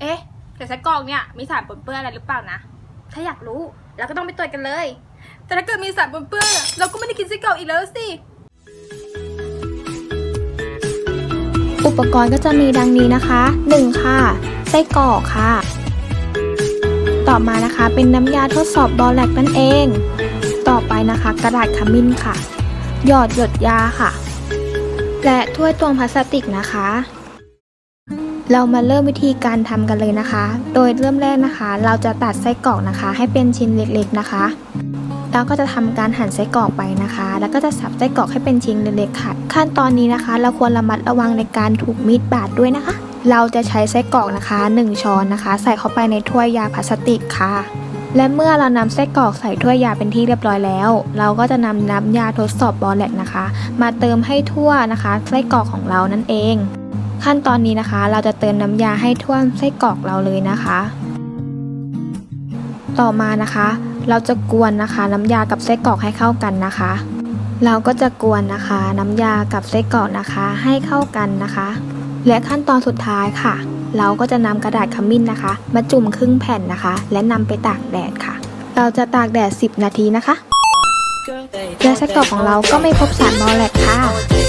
เอ๊ะแต่ไส้กรอกเนี่ยมีสารปนเปื้อนอะไรหรือเปล่านะ ถ้าอยากรู้เราก็ต้องไปตรวจกันเลย แต่ถ้าเกิดมีสารปนเปื้อนอะเราก็ไม่ได้กินไส้กรอกอีกแล้วสิ อุปกรณ์ก็จะมีดังนี้นะคะ 1 ค่ะ ไส้กรอกค่ะ ต่อมานะคะเป็นน้ำยาทดสอบบอลแลกนั่นเอง ต่อไปนะคะ กระดาษขมิ้นค่ะ หยอดหยดยาค่ะ และถ้วยตวงพลาสติกนะคะ เรามาเริ่มวิธีการทำกันเลยนะคะ โดยเริ่มแรกนะคะ เราจะตัดไส้กรอกนะคะ ให้เป็นชิ้นเล็กๆนะคะ แล้วก็จะทำการหั่นไส้กรอกไปนะคะ แล้วก็จะสับไส้กรอกให้เป็นชิ้นเล็กๆค่ะ ขั้นตอนนี้นะคะ เราควรระมัดระวังในการถูกมีดบาดด้วยนะคะ เราจะใช้ไส้กรอกนะคะ 1 ช้อนนะคะ ใส่เข้าไปในถ้วยยาพลาสติกค่ะ และเมื่อเรานำไส้กรอกใส่ถ้วยยาเป็นที่เรียบร้อยแล้ว เราก็จะนำน้ำยาทดสอบบอลแลกนะคะ มาเติมให้ทั่วนะคะไส้กรอกของเรานั่นเอง ขั้นตอนนี้นะคะ เราจะเติมน้ำยาให้ท่วมไส้กรอกเราเลยนะคะ ต่อมานะคะ เราจะกวนนะคะน้ำยากับไส้กรอกให้เข้ากันนะคะ เราก็จะกวนนะคะ น้ำยากับไส้กรอกนะคะให้เข้ากันนะคะ และขั้นตอนสุดท้ายค่ะ เราก็จะนำกระดาษขมิ้นนะคะ มาจุ่มครึ่งแผ่นนะคะ และนำไปตากแดดค่ะ เราจะตากแดด 10 นาทีนะคะและไส้กรอกของเราก็ไม่พบสารมอแลกค่ะ